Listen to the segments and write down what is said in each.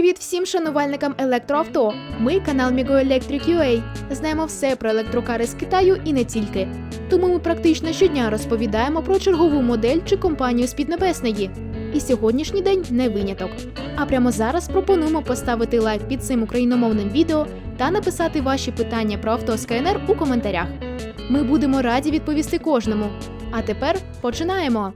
Привіт всім шанувальникам електроавто. Ми канал Electric UA. Знаємо все про електрокари з Китаю і не тільки. Тому ми практично щодня розповідаємо про чергову модель чи компанію з Піднебесної. І сьогоднішній день не виняток. А прямо зараз пропонуємо поставити лайк під цим україномовним відео та написати ваші питання про авто з КНР у коментарях. Ми будемо раді відповісти кожному. А тепер починаємо.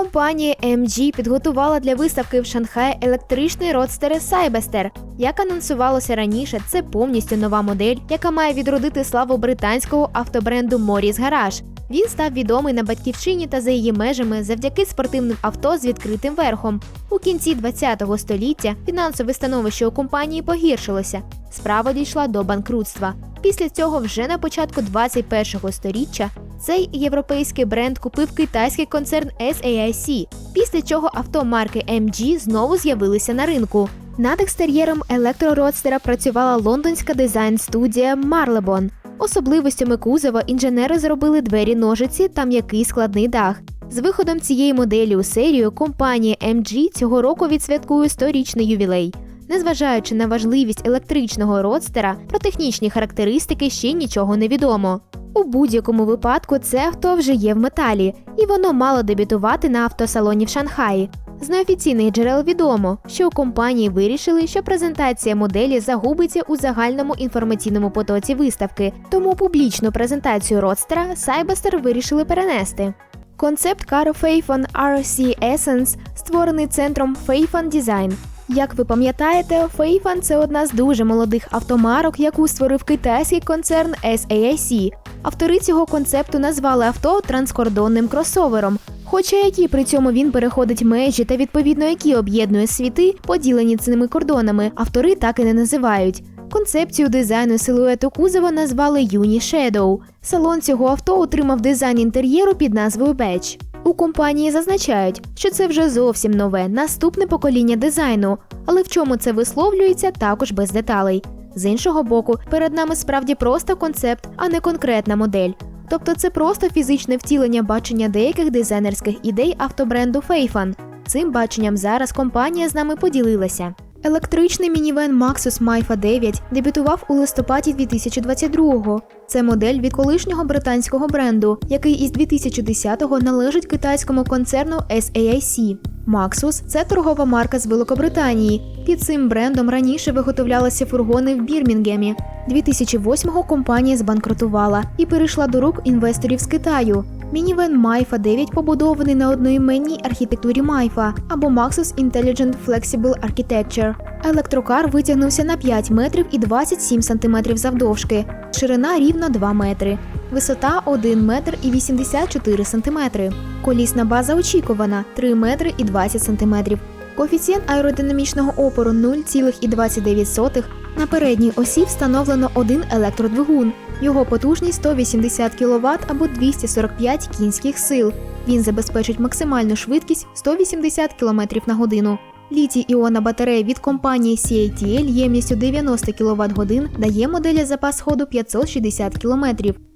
Компанія MG підготувала для виставки в Шанхаї електричний родстер Cyberster. Як анонсувалося раніше, це повністю нова модель, яка має відродити славу британського автобренду Morris Garage. Він став відомий на батьківщині та за її межами завдяки спортивним авто з відкритим верхом. У кінці 20-го століття фінансове становище у компанії погіршилося. Справа дійшла до банкрутства. Після цього, вже на початку 21-го сторіччя, цей європейський бренд купив китайський концерн SAIC, після чого авто марки MG знову з'явилися на ринку. Над екстер'єром електрородстера працювала лондонська дизайн-студія Marlebon. Особливостями кузова інженери зробили двері ножиці та м'який складний дах. З виходом цієї моделі у серію компанія MG цього року відсвяткує 100-річний ювілей. Незважаючи на важливість електричного родстера, про технічні характеристики ще нічого не відомо. У будь-якому випадку це авто вже є в металі, і воно мало дебютувати на автосалоні в Шанхаї. З неофіційних джерел відомо, що у компанії вирішили, що презентація моделі загубиться у загальному інформаційному потоці виставки, тому публічну презентацію родстера Cyberster вирішили перенести. Концепт кару Фейфон RC Essence створений центром Фейфан Design. Як ви пам'ятаєте, Фейфан це одна з дуже молодих автомарок, яку створив китайський концерн SAIC. Автори цього концепту назвали авто транскордонним кросовером. Хоча які при цьому він переходить межі та відповідно які об'єднує світи, поділені цими кордонами, автори так і не називають. Концепцію дизайну силуету кузова назвали Uni Shadow. Салон цього авто отримав дизайн інтер'єру під назвою Badge. У компанії зазначають, що це вже зовсім нове, наступне покоління дизайну, але в чому це висловлюється також без деталей. З іншого боку, перед нами справді просто концепт, а не конкретна модель. Тобто це просто фізичне втілення бачення деяких дизайнерських ідей автобренду Фейфан. Цим баченням зараз компанія з нами поділилася. Електричний мінівен Maxus Maifa 9 дебютував у листопаді 2022-го. Це модель від колишнього британського бренду, який із 2010-го належить китайському концерну SAIC. Maxus – це торгова марка з Великобританії. Під цим брендом раніше виготовлялися фургони в Бірмінгемі. 2008-го компанія збанкрутувала і перейшла до рук інвесторів з Китаю. Мінівен Майфа 9 побудований на одноіменній архітектурі Майфа або Maxus Intelligent Flexible Architecture. Електрокар витягнувся на 5 метрів і 27 сантиметрів завдовжки, ширина рівно 2 метри, висота 1 метр і 84 сантиметри. Колісна база очікувана 3 метри і 20 сантиметрів. Коефіцієнт аеродинамічного опору 0,29. На передній осі встановлено один електродвигун. Його потужність 180 кВт або 245 кінських сил. Він забезпечить максимальну швидкість 180 км на годину. Літій іонна батарея від компанії CATL ємністю 90 кВт годин дає моделі запас ходу 560 км.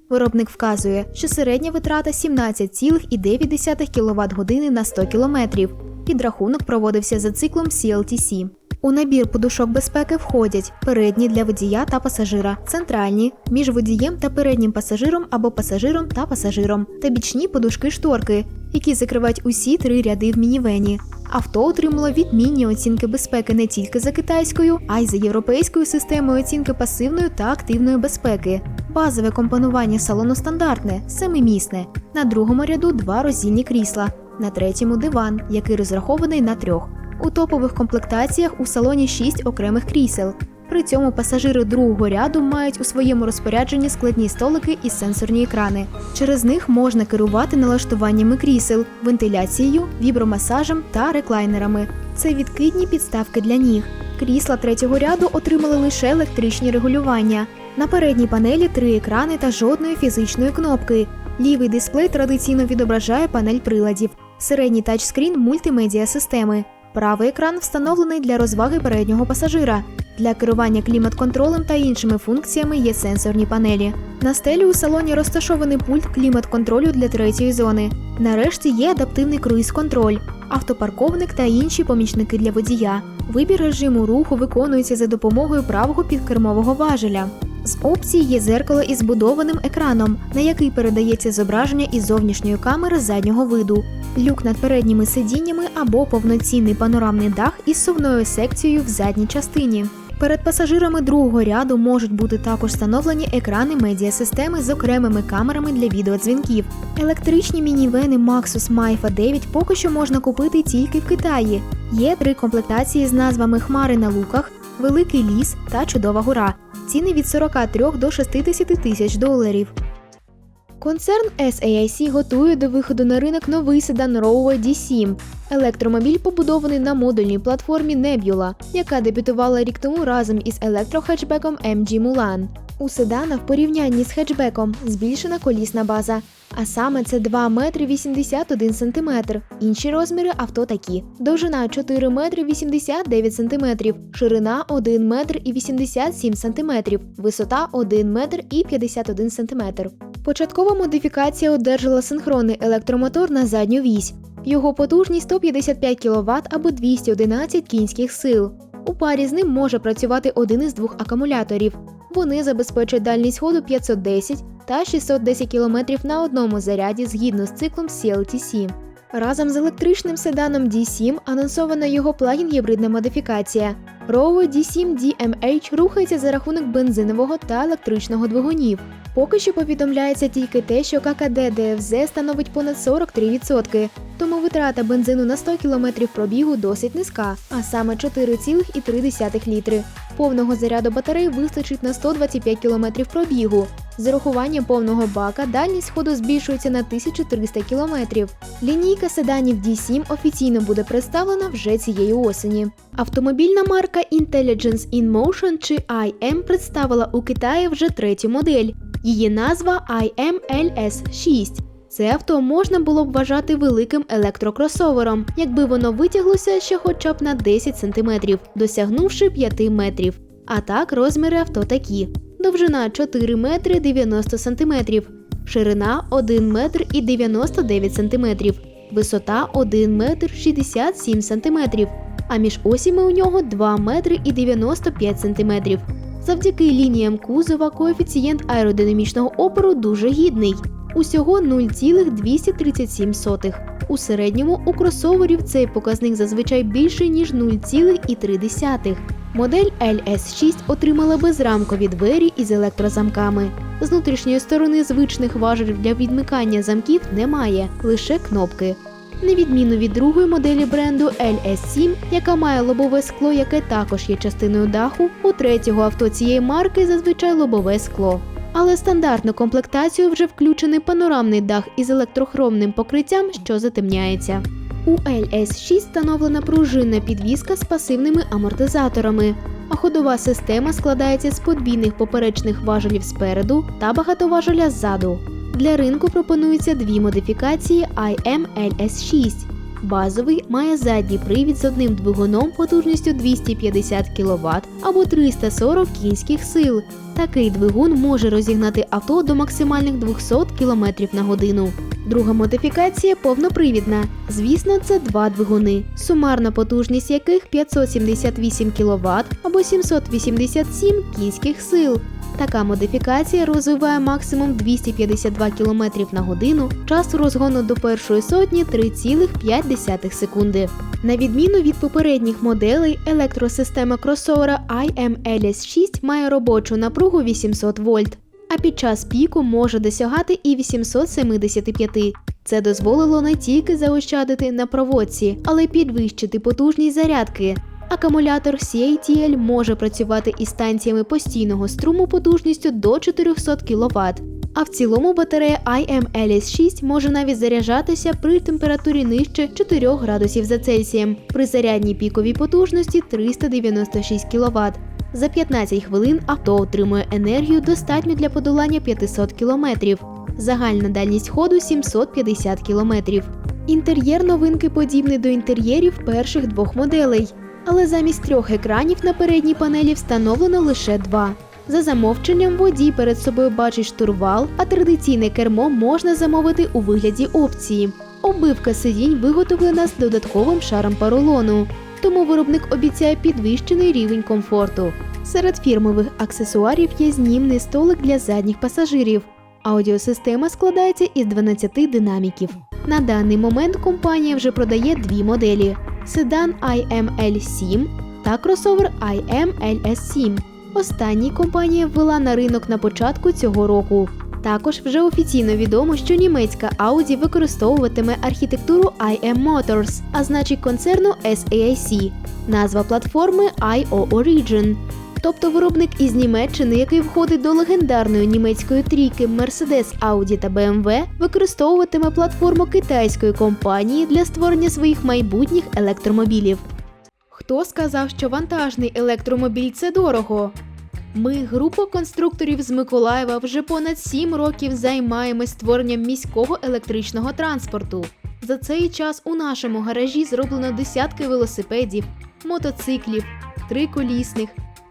Виробник вказує, що середня витрата 17,9 кВт години на 100 км. Підрахунок проводився за циклом CLTC. У набір подушок безпеки входять передні для водія та пасажира, центральні між водієм та переднім пасажиром або пасажиром та пасажиром, та бічні подушки шторки, які закривають усі три ряди в мінівені. Авто отримало відмінні оцінки безпеки не тільки за китайською, а й за європейською системою оцінки пасивної та активної безпеки. Базове компонування салону стандартне, семимісне. На другому ряду два роздільні крісла, на третьому диван, який розрахований на трьох. У топових комплектаціях у салоні 6 окремих крісел. При цьому пасажири другого ряду мають у своєму розпорядженні складні столики і сенсорні екрани. Через них можна керувати налаштуваннями крісел, вентиляцією, вібромасажем та реклайнерами. Це відкидні підставки для ніг. Крісла третього ряду отримали лише електричні регулювання. На передній панелі три екрани та жодної фізичної кнопки. Лівий дисплей традиційно відображає панель приладів, середній тачскрін мультимедіа системи. Правий екран встановлений для розваги переднього пасажира. Для керування клімат-контролем та іншими функціями є сенсорні панелі. На стелі у салоні розташований пульт клімат-контролю для третьої зони. Нарешті є адаптивний круїз-контроль, автопарковник та інші помічники для водія. Вибір режиму руху виконується за допомогою правого підкермового важеля. З опцій є зеркало із збудованим екраном, на який передається зображення із зовнішньої камери заднього виду, люк над передніми сидіннями або повноцінний панорамний дах із сувною секцією в задній частині. Перед пасажирами другого ряду можуть бути також встановлені екрани медіасистеми з окремими камерами для відеодзвінків. Електричні мінівени Maxus Maifa 9 поки що можна купити тільки в Китаї. Є три комплектації з назвами Хмари на луках, Великий ліс та Чудова гора. Ціни від 43 до 60 тисяч доларів. Концерн SAIC готує до виходу на ринок новий седан Rover D7. Електромобіль побудований на модульній платформі Nebula, яка дебютувала рік тому разом із електрохетчбеком MG Mulan. У седана в порівнянні з хетчбеком збільшена колісна база, а саме це 2 метри 81 сантиметр. Інші розміри авто такі: довжина 4 метри 89 сантиметрів, ширина 1 метр і 87 сантиметрів, висота 1 метр і 51 сантиметр. Початкова модифікація одержала синхронний електромотор на задню вісь. Його потужність 155 кВт або 211 кінських сил. У парі з ним може працювати один із двох акумуляторів. Вони забезпечують дальність ходу 510 та 610 км на одному заряді згідно з циклом CLTC. Разом з електричним седаном D7 анонсована його плагін-гібридна модифікація. Rover D7 DMH рухається за рахунок бензинового та електричного двигунів. Поки що повідомляється тільки те, що ККД ДФЗ становить понад 43%, тому витрата бензину на 100 км пробігу досить низька, а саме 4,3 літри. Повного заряду батареї вистачить на 125 км пробігу. З урахуванням повного бака дальність ходу збільшується на 1300 км. Лінійка седанів D7 офіційно буде представлена вже цієї осені. Автомобільна марка Intelligence in Motion чи IM представила у Китаї вже третю модель. Її назва IM-LS6. Це авто можна було б вважати великим електрокросовером, якби воно витяглося ще хоча б на 10 см, досягнувши 5 метрів. А так розміри авто такі: довжина 4 метри 90 см, ширина 1 метр і 99 см, висота 1 метр 67 см, а між осіми у нього 2 метри і 95 см. Завдяки лініям кузова коефіцієнт аеродинамічного опору дуже гідний. Усього 0,237. У середньому у кросоверів цей показник зазвичай більший, ніж 0,3. Модель LS6 отримала безрамкові двері із електрозамками. З внутрішньої сторони звичних важелів для відмикання замків немає, лише кнопки. На відміну від другої моделі бренду LS7, яка має лобове скло, яке також є частиною даху, у третього авто цієї марки зазвичай лобове скло. Але стандартну комплектацію вже включений панорамний дах із електрохромним покриттям, що затемняється. У LS6 встановлена пружинна підвізка з пасивними амортизаторами, а ходова система складається з подвійних поперечних важелів спереду та багатоважеля ззаду. Для ринку пропонуються дві модифікації IM LS6. Базовий має задній привід з одним двигуном потужністю 250 кВт або 340 кінських сил. Такий двигун може розігнати авто до максимальних 200 км на годину. Друга модифікація повнопривідна. Звісно, це два двигуни, сумарна потужність яких 578 кВт або 787 кінських сил. Така модифікація розвиває максимум 252 км на годину, час розгону до першої сотні 3,5 секунди. На відміну від попередніх моделей, електросистема кросовера IM-LS6 має робочу напругу 800 вольт, а під час піку може досягати і 875. Це дозволило не тільки заощадити на проводці, але й підвищити потужність зарядки. Акумулятор CATL може працювати із станціями постійного струму потужністю до 400 кВт. А в цілому батарея IM-LS6 може навіть заряджатися при температурі нижче 4 градусів за Цельсієм, при зарядній піковій потужності 396 кВт. За 15 хвилин авто отримує енергію достатньо для подолання 500 км. Загальна дальність ходу 750 км. Інтер'єр новинки подібний до інтер'єрів перших двох моделей, але замість трьох екранів на передній панелі встановлено лише два. За замовченням водій перед собою бачить штурвал, а традиційне кермо можна замовити у вигляді опції. Оббивка сидінь виготовлена з додатковим шаром поролону, тому виробник обіцяє підвищений рівень комфорту. Серед фірмових аксесуарів є знімний столик для задніх пасажирів. Аудіосистема складається із 12 динаміків. На даний момент компанія вже продає дві моделі: седан IML7 та кросовер IMLS7. Останній компанія ввела на ринок на початку цього року. Також вже офіційно відомо, що німецька Audi використовуватиме архітектуру IM Motors, а значить концерну SAIC. Назва платформи IO Origin. Тобто виробник із Німеччини, який входить до легендарної німецької трійки Mercedes, Audi та BMW, використовуватиме платформу китайської компанії для створення своїх майбутніх електромобілів. Хто сказав, що вантажний електромобіль це дорого? Ми, група конструкторів з Миколаєва, вже понад 7 років займаємось створенням міського електричного транспорту. За цей час у нашому гаражі зроблено десятки велосипедів, мотоциклів, триколісних,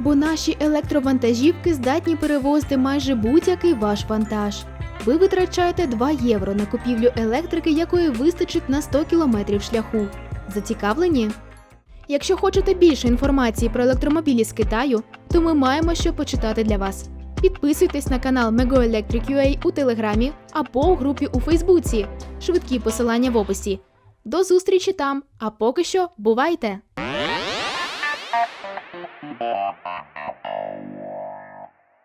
Бо наші електровантажівки здатні перевозити майже будь-який ваш вантаж. Ви витрачаєте 2 євро на купівлю електрики, якої вистачить на 100 кілометрів шляху. Зацікавлені? Якщо хочете більше інформації про електромобілі з Китаю, то ми маємо що почитати для вас. Підписуйтесь на канал Megoelectric у Телеграмі або у групі у Фейсбуці. Швидкі посилання в описі. До зустрічі там, а поки що бувайте! Thank you.